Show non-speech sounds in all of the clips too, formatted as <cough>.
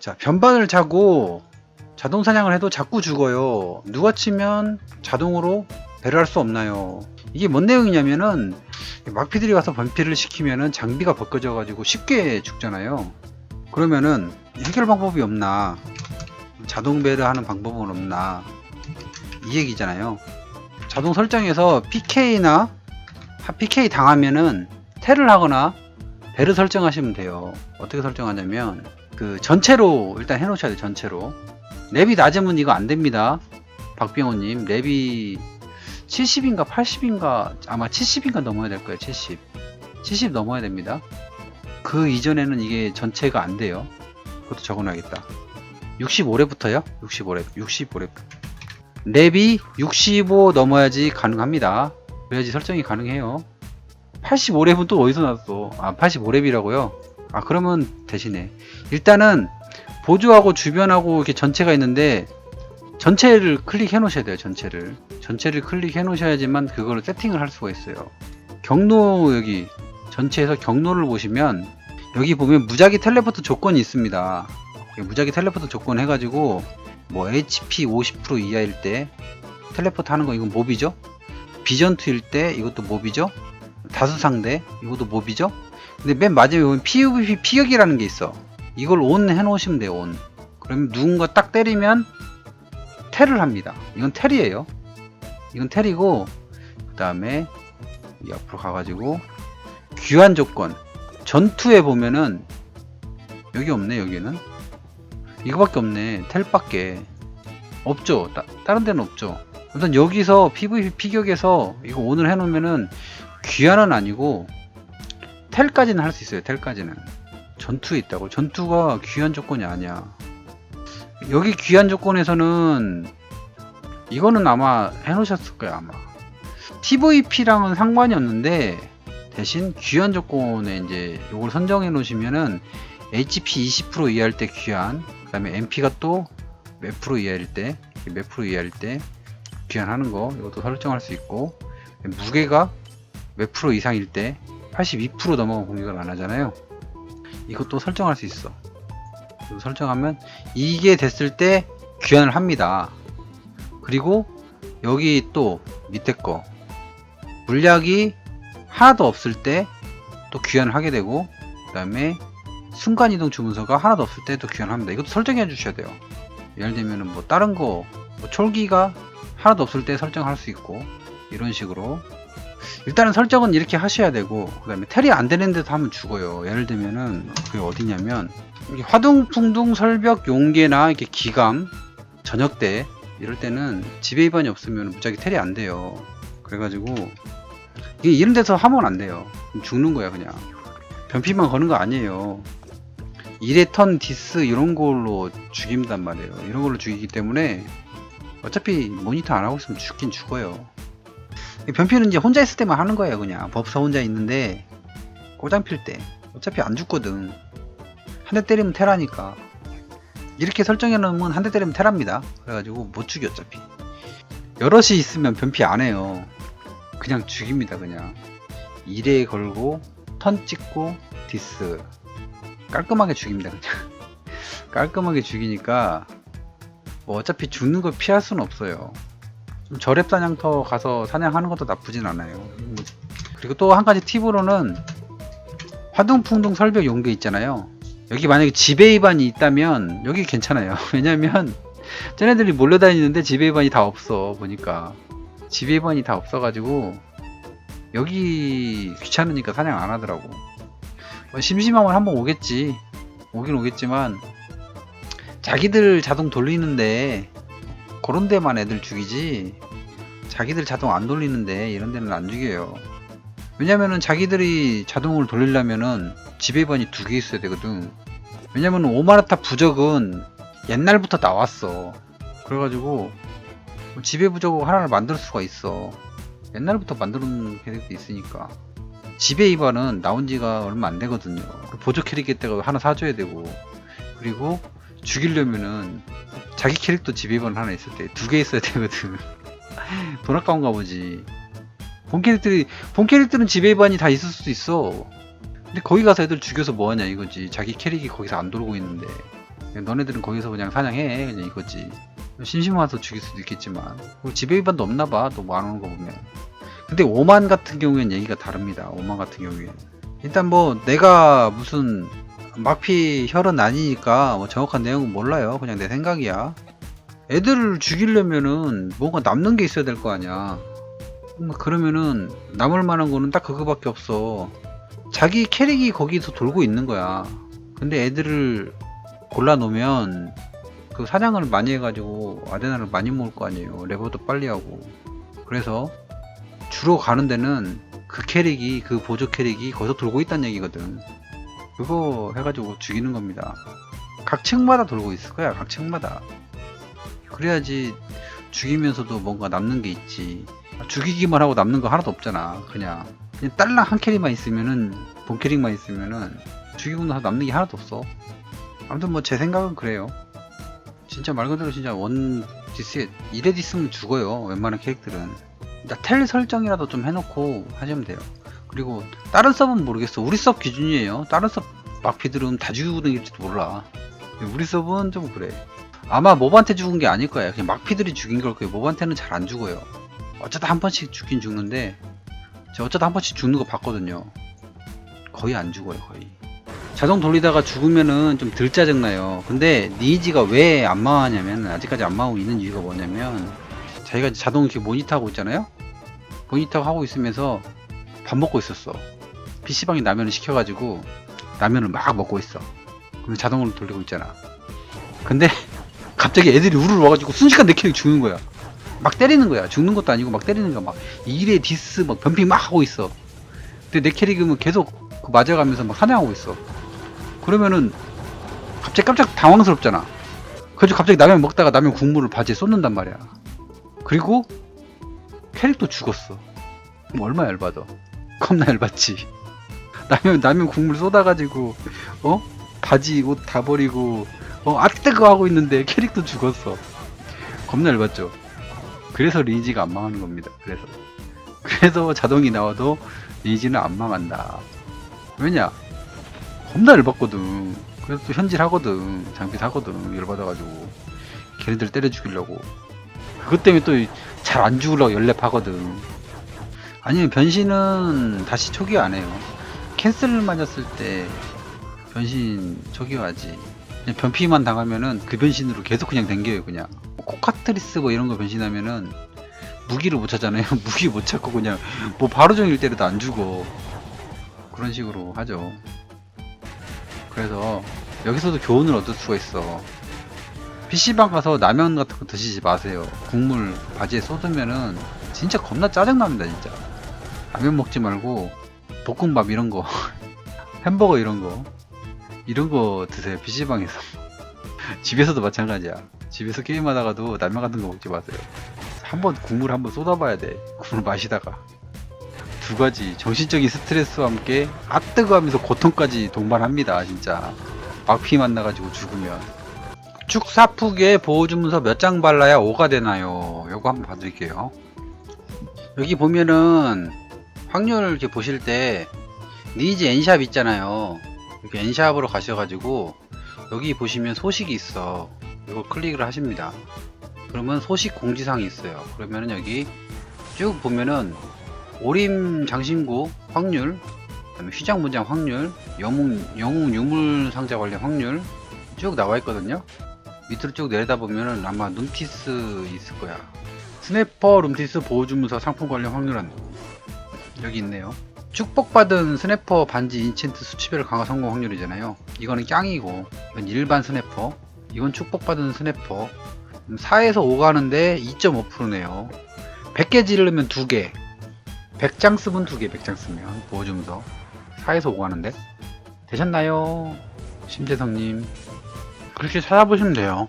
자, 변반을 차고 자동 사냥을 해도 자꾸 죽어요. 누가 치면 자동으로 배를 할 수 없나요? 이게 뭔 내용이냐면은 막피들이 가서 변피를 시키면은 장비가 벗겨져 가지고 쉽게 죽잖아요. 그러면은 해결 방법이 없나? 자동 배를 하는 방법은 없나? 이 얘기잖아요. 자동 설정에서 PK나 PK 당하면은 텔을 하거나 배를 설정하시면 돼요. 어떻게 설정하냐면 그 전체로 일단 해놓으셔야 돼요. 전체로 랩이 낮으면 이거 안 됩니다. 박병호님 랩이 70인가 80인가 아마 70인가 넘어야 될 거예요. 70 70 넘어야 됩니다. 그 이전에는 이게 전체가 안 돼요. 그것도 적어놔야겠다. 65렙부터요? 65렙 65렙 랩이 65 넘어야지 가능합니다. 그래야지 설정이 가능해요. 85렙은 또 어디서 났어? 아 85렙이라고요? 아 그러면 대신에 일단은 보조하고 주변하고 이렇게 전체가 있는데 전체를 클릭해 놓으셔야 돼요 전체를. 전체를 클릭해 놓으셔야지만 그걸 세팅을 할 수가 있어요. 경로 여기 전체에서 경로를 보시면 여기 보면 무작위 텔레포트 조건이 있습니다. 무작위 텔레포트 조건 해가지고 뭐 HP 50% 이하일 때 텔레포트 하는 거 이건 몹이죠? 비전투일 때 이것도 몹이죠? 다수 상대 이것도 몹이죠 근데 맨 마지막에 보면 PVP 피격이라는 게 있어. 이걸 온 해놓으시면 돼요, 온. 그러면 누군가 딱 때리면 텔을 합니다. 이건 텔이에요. 이건 텔이고, 그 다음에 이 앞으로 가가지고 귀환 조건. 전투에 보면은 여기 없네, 여기는. 이거밖에 없네. 텔밖에. 없죠. 따, 다른 데는 없죠. 일단 여기서 PVP 피격에서 이거 오늘 해놓으면은 귀환은 아니고 텔까지는 할 수 있어요. 텔까지는 전투에 있다고. 전투가 귀한 조건이 아니야. 여기 귀한 조건에서는 이거는 아마 해놓으셨을 거야 아마. TVP랑은 상관이 없는데 대신 귀한 조건에 이제 이걸 선정해 놓으시면은 HP 20% 이하일 때 귀한, 그 다음에 MP가 또 몇 프로 이하일 때, 몇 프로 이하일 때 귀환하는 거 이것도 설정할 수 있고 무게가 몇 프로 이상일 때 82% 넘어간 공격을 안 하잖아요. 이것도 설정할 수 있어. 설정하면 이게 됐을 때 귀환을 합니다. 그리고 여기 또 밑에 거 물약이 하나도 없을 때 또 귀환을 하게 되고 그 다음에 순간이동 주문서가 하나도 없을 때 또 귀환합니다. 이것도 설정해 주셔야 돼요. 예를 들면은 뭐 다른 거 뭐 촐기가 하나도 없을 때 설정할 수 있고 이런 식으로 일단은 설정은 이렇게 하셔야 되고 그 다음에 텔이 안 되는 데도 하면 죽어요. 예를 들면은 그게 어디냐면 화둥풍둥 설벽 용계나 이렇게 기감 저녁 때 이럴 때는 지배 위반이 없으면 무작위 텔이 안 돼요. 그래가지고 이게 이런 데서 하면 안 돼요. 죽는 거야 그냥. 변피만 거는 거 아니에요. 1회 턴 디스 이런 걸로 죽인단 말이에요. 이런 걸로 죽이기 때문에 어차피 모니터 안 하고 있으면 죽긴 죽어요. 이 변피는 이제 혼자 있을 때만 하는 거예요 그냥. 법사 혼자 있는데 꼬장 필 때. 어차피 안 죽거든. 한 대 때리면 테라니까. 이렇게 설정해 놓으면 한 대 때리면 테라입니다. 그래가지고 못 죽여 어차피. 여럿이 있으면 변피 안 해요. 그냥 죽입니다 그냥. 1에 걸고 턴 찍고 디스. 깔끔하게 죽입니다 그냥. <laughs> 깔끔하게 죽이니까 뭐 어차피 죽는 걸 피할 수는 없어요 좀 저랩 사냥터 가서 사냥하는 것도 나쁘진 않아요. 뭐, 그리고 또 한 가지 팁으로는 화둥풍둥 설벽 용계 있잖아요. 여기 만약에 지배 위반이 있다면 여기 괜찮아요. <laughs> 왜냐면 쟤네들이 몰려다니는데 지배 위반이 다 없어 보니까 지배 위반이 다 없어가지고 여기 귀찮으니까 사냥 안 하더라고. 뭐 심심하면 한번 오겠지. 오긴 오겠지만 자기들 자동 돌리는데 그런 데만 애들 죽이지. 자기들 자동 안 돌리는데 이런 데는 안 죽여요. 왜냐면은 자기들이 자동을 돌리려면은 지배반이 두 개 있어야 되거든. 왜냐면 오마라타 부적은 옛날부터 나왔어. 그래가지고 지배 부적 하나를 만들 수가 있어. 옛날부터 만드는 캐릭터 있으니까. 지배 이반은 나온 지가 얼마 안 되거든요. 보조 캐릭터 때가 하나 사줘야 되고. 그리고 죽이려면은 자기 캐릭터 지배번 하나 있을 때 두 개 있어야 되거든. <laughs> 돈 아까운가 보지. 본 캐릭터이 본 캐릭터는 지배반이 다 있을 수도 있어. 근데 거기 가서 애들 죽여서 뭐하냐 이거지. 자기 캐릭이 거기서 안 돌고 있는데. 너네들은 거기서 그냥 사냥해 그냥 이거지 심심해서 죽일 수도 있겠지만 그리고 지배 위반도 없나 봐 또 뭐 안 오는 거 보면 근데 오만 같은 경우에는 얘기가 다릅니다 오만 같은 경우에는 일단 뭐 내가 무슨 막피 혈은 아니니까 뭐 정확한 내용은 몰라요. 그냥 내 생각이야. 애들을 죽이려면은 뭔가 남는 게 있어야 될 거 아니야. 뭐 그러면은 남을 만한 거는 딱 그거밖에 없어. 자기 캐릭이 거기서 돌고 있는 거야. 근데 애들을 골라 놓으면 그 사냥을 많이 해가지고 아데나를 많이 먹을 거 아니에요. 레버도 빨리 하고. 그래서 주로 가는 데는 그 캐릭이 그 보조 캐릭이 거기서 돌고 있다는 얘기거든 그거 해가지고 죽이는 겁니다. 각 층마다 돌고 있을 거야 각 층마다. 그래야지 죽이면서도 뭔가 남는 게 있지. 죽이기만 하고 남는 거 하나도 없잖아 그냥. 그냥 딸랑 한 캐릭만 있으면은 본 캐릭만 있으면은 죽이고 나서 남는 게 하나도 없어. 아무튼 뭐 제 생각은 그래요. 진짜 말 그대로 진짜 원 디스에 1회 디스면 죽어요 웬만한 캐릭들은. 텔 설정이라도 좀 해놓고 하시면 돼요 그리고 다른 서브는 모르겠어. 우리 서브 기준이에요. 다른 서브 막피들은 다 죽이고 다닐지도 몰라. 우리 서브는 좀 그래. 아마 몹한테 죽은 게 아닐 거야. 그냥 막피들이 죽인 걸 거예요. 몹한테는 잘 안 죽어요. 어쩌다 한 번씩 죽긴 죽는데 제가 어쩌다 한 번씩 죽는 거 봤거든요. 거의 안 죽어요 거의. 자동 돌리다가 죽으면은 좀 덜 짜증나요. 근데 니지가 왜 안 망하냐면 아직까지 안 망하고 있는 이유가 뭐냐면 자기가 자동 이렇게 모니터 하고 있잖아요. 모니터 하고 있으면서 밥 먹고 있었어. PC방에 라면을 시켜가지고 라면을 막 먹고 있어. 그럼 자동으로 돌리고 있잖아. 근데 <laughs> 갑자기 애들이 우르르 와가지고 순식간 내 캐릭 죽는 거야. 막 때리는 거야. 죽는 것도 아니고 막 때리는 거야. 막 일에 디스 막 변핑 막 하고 있어. 근데 내 캐릭은 계속 그 맞아가면서 막 사냥하고 있어. 그러면은 갑자기 깜짝 당황스럽잖아. 그래서 갑자기 라면 먹다가 라면 국물을 바지에 쏟는단 말이야. 그리고 캐릭터 죽었어. 얼마나 열받아. 겁나 열받지. 라면 라면 국물 쏟아가지고 어 바지 옷 다 버리고 어 아뜨거 하고 있는데 캐릭터 죽었어. 겁나 열받죠. 그래서 리니지가 안 망하는 겁니다. 그래서 그래서 자동이 나와도 리니지는 안 망한다. 왜냐? 겁나 열받거든. 그래서 또 현질하거든. 장비 사거든. 열받아가지고. 걔네들 때려 죽이려고. 그것 때문에 또 잘 안 죽으려고 연랩하거든. 아니면 변신은 다시 초기 안 해요. 캔슬을 맞았을 때 변신 초기화하지. 그냥 변피만 당하면은 그 변신으로 계속 그냥 댕겨요, 그냥. 코카트리스 뭐 이런 거 변신하면은 무기를 못 찾잖아요. <laughs> 무기 못 찾고 그냥 뭐 바로 종일 때려도 안 죽어. 그런 식으로 하죠. 그래서 여기서도 교훈을 얻을 수가 있어. PC방 가서 라면 같은 거 드시지 마세요. 국물 바지에 쏟으면은 진짜 겁나 짜증납니다, 진짜. 라면 먹지 말고 볶음밥 이런 거, <laughs> 햄버거 이런 거, 이런 거 드세요, PC방에서. <laughs> 집에서도 마찬가지야. 집에서 게임하다가도 라면 같은 거 먹지 마세요. 한번 국물 한번 쏟아봐야 돼. 국물 마시다가. 두 가지 정신적인 스트레스와 함께 아뜨거 하면서 고통까지 동반합니다 진짜 막피 만나가지고 죽으면 축사푸기에 보호주문서 몇 장 발라야 5가 되나요 요거 한번 봐드릴게요 여기 보면은 확률 이렇게 보실 때 니즈 엔샵 있잖아요. 이렇게 엔샵으로 가셔가지고 여기 보시면 소식이 있어. 이거 클릭을 하십니다. 그러면 소식 공지사항이 있어요. 그러면은 여기 쭉 보면은 오림 장신구 확률, 그다음에 휘장 문장 확률, 영웅 영웅 유물 상자 관련 확률 쭉 나와 있거든요. 밑으로 쭉 내려다 보면은 아마 룸티스 있을 거야. 스냅퍼 룸티스 보호주문서 상품 관련 확률은 여기 있네요. 축복받은 스냅퍼 반지 인챈트 수치별 강화 성공 확률이잖아요. 이거는 깡이고 이건 일반 스냅퍼. 이건 축복받은 스냅퍼. 4에서 5 가는데 2.5%네요. 100개 지르면 2개. 100장 쓰면 2개 100장 쓰면 보호주문서 4에서 5 가는데 되셨나요? 심재성님 그렇게 찾아보시면 돼요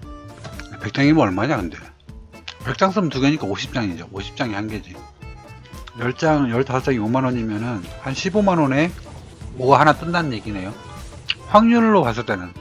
100장이면 얼마냐 근데 100장 쓰면 2개니까 50장이죠 50장이 한 개지 10장 15장이 5만원이면은 한 15만원에 뭐가 하나 뜬다는 얘기네요. 확률로 봤을 때는